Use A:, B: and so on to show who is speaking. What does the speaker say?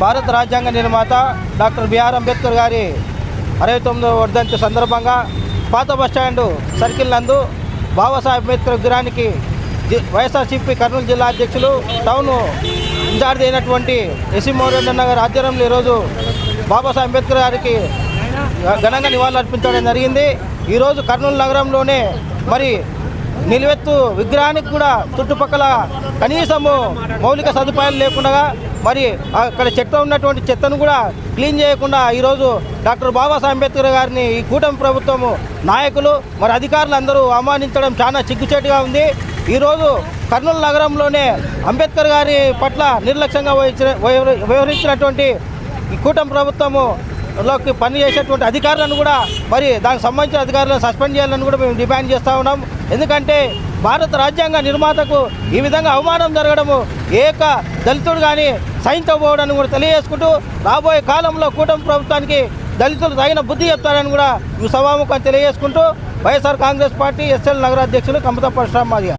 A: భారత రాజ్యాంగ నిర్మాత డాక్టర్ బిఆర్ అంబేద్కర్ గారి అరవై తొమ్మిదవ వర్ధంతి సందర్భంగా పాత బస్టాండు సర్కిల్ నందు బాబాసాహెబ్ అంబేద్కర్ విగ్రహానికి జి- వైఎస్ఆర్సీపీ కర్నూలు జిల్లా అధ్యక్షులు టౌన్ ఇన్ఛార్జ్ అయినటువంటి ఎస్సీ మోరెడ్డి నగర్ ఆధ్వర్యంలో ఈరోజు బాబాసాహెబ్ అంబేద్కర్ గారికి ఘనంగా నివాళులు అర్పించడం జరిగింది. ఈరోజు కర్నూలు నగరంలోనే మరి నిలువెత్తు విగ్రహానికి కూడా చుట్టుపక్కల కనీసము మౌలిక సదుపాయాలు లేకుండా మరి అక్కడ చెత్త ఉన్నటువంటి చెత్తను కూడా క్లీన్ చేయకుండా ఈరోజు డాక్టర్ బాబాసాహెబ్ అంబేద్కర్ గారిని ఈ కూటమి ప్రభుత్వము నాయకులు మరి అధికారులు అందరూ అవమానించడం చాలా చిక్కుచేటుగా ఉంది. ఈరోజు కర్నూలు నగరంలోనే అంబేద్కర్ గారి పట్ల నిర్లక్ష్యంగా వహించిన వ్యవహరించినటువంటి ఈ కూటమి ప్రభుత్వము లోకి పనిచేసేటువంటి అధికారులను కూడా మరి దానికి సంబంధించిన అధికారులను సస్పెండ్ చేయాలని కూడా మేము డిమాండ్ చేస్తూ ఉన్నాం. ఎందుకంటే భారత రాజ్యాంగ నిర్మాతకు ఈ విధంగా అవమానం జరగడము ఏక దళితుడు కానీ సహించబోడని కూడా తెలియజేసుకుంటూ రాబోయే కాలంలో కూటమి ప్రభుత్వానికి దళితులు తగిన బుద్ధి చెప్తారని కూడా ఈ సభాముఖం తెలియజేసుకుంటూ వైఎస్ఆర్ కాంగ్రెస్ పార్టీ ఎస్ఎల్ నగరాధ్యక్షులు కమత పరశురామ్